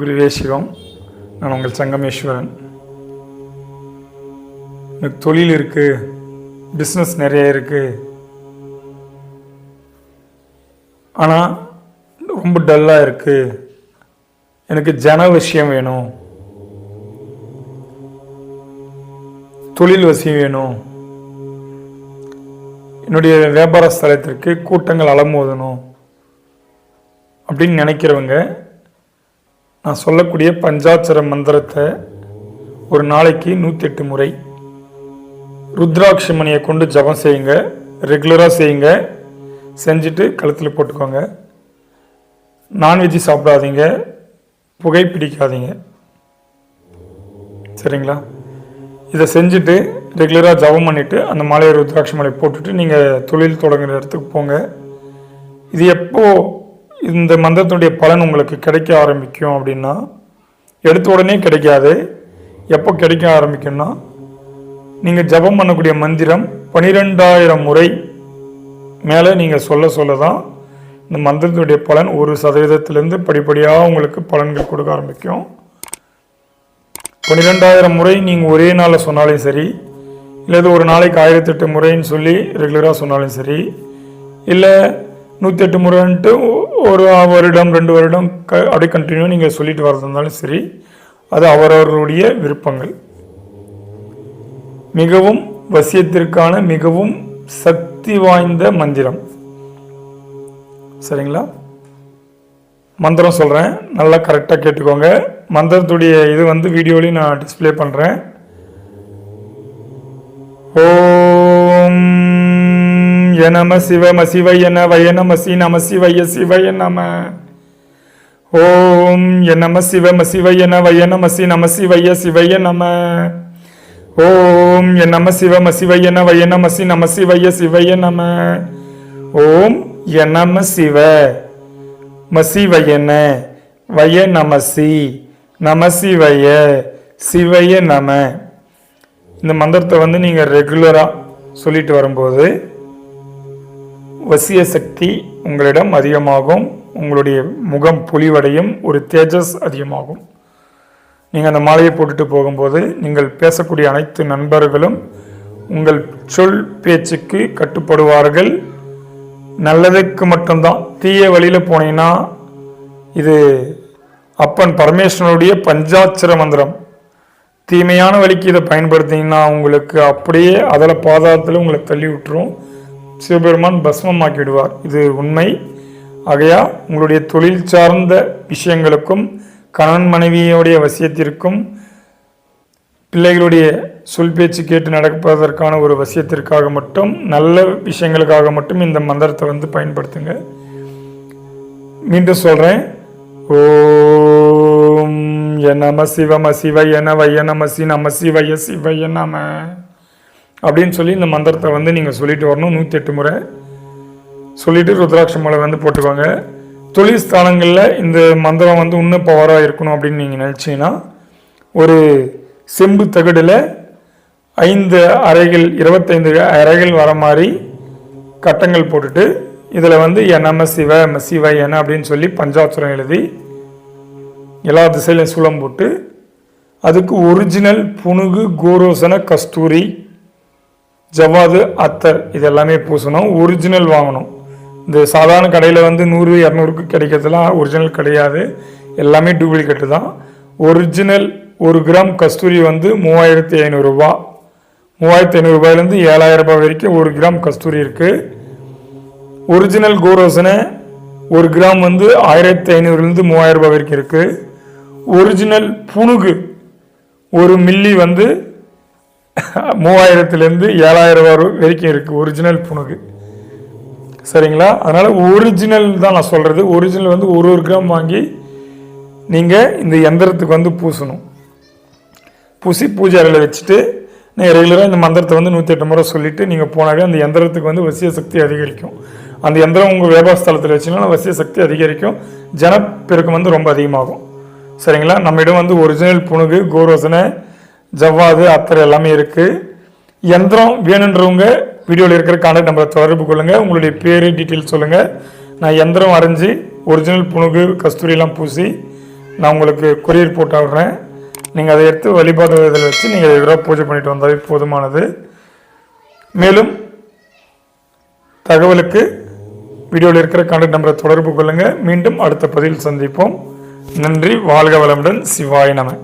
குருவே சிவம் நான் உங்கள் சங்கமேஸ்வரன். எனக்கு தொழில் இருக்குது பிஸ்னஸ் நிறைய இருக்குது ஆனால் ரொம்ப டல்லாக இருக்குது எனக்கு ஜன விஷயம் வேணும். தொழில் வசியம் வேணும். என்னுடைய வியாபார ஸ்தலத்திற்கு கூட்டங்கள் அலமோதணும் அப்படின்னு நினைக்கிறவங்க நான் சொல்லக்கூடிய பஞ்சாட்சர மந்திரத்தை ஒரு நாளைக்கு நூற்றி எட்டு முறை. ருத்ராட்சமணியை கொண்டு ஜபம் செய்யுங்க. ரெகுலராக செய்யுங்க. செஞ்சுட்டு கழுத்தில் போட்டுக்கோங்க. நான்வெஜ் சாப்பிடாதீங்க. புகை பிடிக்காதீங்க. சரிங்களா? இதை செஞ்சுட்டு ரெகுலராக ஜபம் பண்ணிவிட்டு அந்த மாலையை ருத்ராட்ச போட்டுட்டு நீங்கள் தொழில் தொடங்குற இடத்துக்கு போங்க. இது எப்போது இந்த மந்திரத்தினுடைய பலன் உங்களுக்கு கிடைக்க ஆரம்பிக்கும் அப்படின்னா எடுத்த உடனே கிடைக்காது. எப்போ கிடைக்க ஆரம்பிக்கும்னா நீங்கள் ஜபம் பண்ணக்கூடிய மந்திரம் பனிரெண்டாயிரம் முறை மேலே நீங்கள் சொல்ல சொல்ல தான் இந்த மந்திரத்தினுடைய பலன் ஒரு சதவீதத்திலேருந்து படிப்படியாக உங்களுக்கு பலன்கள் கொடுக்க ஆரம்பிக்கும். பன்னிரெண்டாயிரம் முறை நீங்கள் ஒரே நாளில் சொன்னாலும் சரி இல்லது ஒரு நாளைக்கு ஆயிரத்தெட்டு முறைன்னு சொல்லி ரெகுலராக சொன்னாலும் சரி இல்லை நூற்றெட்டு முறைன்ட்டு ஒரு வருடம் ரெண்டு வருடம் க அப்படியே கண்டினியூ நீங்கள் சொல்லிட்டு வரதுனாலும் சரி அது அவரவர்களுடைய விருப்பங்கள். மிகவும் வசியத்திற்கான மிகவும் சக்தி வாய்ந்த மந்திரம். சரிங்களா? மந்திரம் சொல்கிறேன் நல்லா கரெக்டாக கேட்டுக்கோங்க. மந்திரத்துடைய இது வந்து வீடியோலையும் நான் டிஸ்பிளே பண்ணுறேன் ய நம சிவம சிவய நவய நம சி நம சிவய சிவய நம. ஓம் நம சிவம சிவய நவய நம சி நம சிவய சிவய நம. ஓம் நம சிவம சிவய நவய நம சி நம சிவய சிவய நம. ஓம் நம சிவ மசிவயன வய நமசி நமசிவய சிவய நம. இந்த மந்திரத்தை வந்து நீங்கள் ரெகுலராக சொல்லிட்டு வரும்போது வசிய சக்தி உங்களிடம் அதிகமாகும். உங்களுடைய முகம் பொலிவடையும். ஒரு தேஜஸ் அதிகமாகும். நீங்கள் அந்த மாலையை போட்டுட்டு போகும்போது நீங்கள் பேசக்கூடிய அனைத்து நண்பர்களும் உங்கள் சொல் பேச்சுக்கு கட்டுப்படுவார்கள். நல்லதுக்கு மட்டும்தான். தீய வழியில் போனீங்கன்னா இது அப்பன் பரமேஸ்வரனுடைய பஞ்சாட்சர மந்திரம். தீமையான வழிக்கு இதை பயன்படுத்திங்கன்னா உங்களுக்கு அப்படியே அதில் பாதாளத்தில் உங்களை தள்ளி விட்டுரும். சிவபெருமான் பஸ்மமாக்கி விடுவார் இது உண்மை. ஆகையா உங்களுடைய தொழில் சார்ந்த விஷயங்களுக்கும் கணவன் மனைவியோடைய வசியத்திற்கும் பிள்ளைகளுடைய சொல் பேச்சு கேட்டு நடப்பதற்கான ஒரு வசியத்திற்காக மட்டும் நல்ல விஷயங்களுக்காக மட்டும் இந்த மந்திரத்தை வந்து பயன்படுத்துங்க. மீண்டும் சொல்கிறேன் ஓம் எ நம சிவம சிவய நவய நம சி நம சிவய சிவய நம. அப்படின்னு சொல்லி இந்த மந்திரத்தை வந்து நீங்கள் சொல்லிட்டு வரணும். நூற்றி எட்டு முறை. சொல்லிட்டு ருத்ராட்ச மலை வந்து போட்டுக்கோங்க. தொழில் ஸ்தானங்களில் இந்த மந்திரம் வந்து இன்னும் பவராக இருக்கணும் அப்படின்னு நீங்கள் நினச்சிங்கன்னா ஒரு செம்பு தகடில் ஐந்து அறைகள் இருபத்தைந்து அறைகள் வர மாதிரி கட்டங்கள் போட்டுட்டு இதில் வந்து என் நம சிவ ம சிவ என அப்படின்னு சொல்லி பஞ்சாட்சரம் எழுதி எல்லா திசையிலையும் சூளம் போட்டு அதுக்கு ஒரிஜினல் புனுகு கோரோசன கஸ்தூரி ஜவ்வாது அத்தர் இது எல்லாமே பூசணும். ஒரிஜினல் வாங்கணும். இந்த சாதாரண கடையில் வந்து நூறு இரநூறுக்கு கிடைக்கிறதுலாம் ஒரிஜினல் கிடையாது. எல்லாமே டூப்ளிகேட்டு தான். ஒரிஜினல் ஒரு கிராம் கஸ்தூரி வந்து மூவாயிரத்தி ஐநூறுரூவா மூவாயிரத்தி ஐநூறுரூபாயிலேருந்து ஏழாயிரம் ரூபாய் வரைக்கும் ஒரு கிராம் கஸ்தூரி இருக்குது ஒரிஜினல் கோரோசனை ஒரு கிராம் வந்து ஆயிரத்தி ஐநூறுலேருந்து மூவாயிரம் ரூபாய் வரைக்கும் இருக்குது ஒரிஜினல் புணுகு ஒரு மில்லி வந்து மூவாயிரத்துலேருந்து ஏழாயிரம் ரூபா வரைக்கும் இருக்குது ஒரிஜினல் புனுகு. சரிங்களா? அதனால் ஒரிஜினல் தான் நான் சொல்கிறது ஒரிஜினல் வந்து ஒரு ஒரு கிராம் வாங்கி நீங்கள் இந்த எந்திரத்துக்கு வந்து பூசணும். பூசி பூஜை அறையில் வச்சுட்டு நீங்கள் ரெகுலராக இந்த மந்திரத்தை வந்து நூற்றி எட்டு முறை சொல்லிவிட்டு நீங்கள் போனாவே அந்த எந்திரத்துக்கு வந்து வசிய சக்தி அதிகரிக்கும். அந்த எந்திரம் உங்கள் வியாபார ஸ்தலத்தில் வச்சிங்கன்னா வசிய சக்தி அதிகரிக்கும் ஜனப்பெருக்கம் வந்து ரொம்ப அதிகமாகும். சரிங்களா? நம்மிடம் வந்து ஒரிஜினல் புணுகு கோரோசனை ஜவ்வாது அத்தர் எல்லாமே இருக்குது எந்திரம் வேணுன்றவங்க வீடியோவில் இருக்கிற கான்டாக்ட் நம்பரை தொடர்பு கொள்ளுங்கள் உங்களுடைய பேர் டீட்டெயில் சொல்லுங்கள் நான் எந்திரம் அரைஞ்சி ஒரிஜினல் புணுகு கஸ்தூரியெல்லாம் பூசி நான் உங்களுக்கு கொரியர் போட்டு விடுறேன் நீங்கள் அதை எடுத்து வழிபாடு இதில் வச்சு நீங்கள் ரெகுலராக பூஜை பண்ணிட்டு வந்தாலே போதுமானது. மேலும் தகவலுக்கு வீடியோவில் இருக்கிற கான்டாக்ட் நம்பரை தொடர்பு கொள்ளுங்கள் மீண்டும் அடுத்த பதிவில் சந்திப்போம். நன்றி வாழ்க வளமுடன். சிவாய நமன்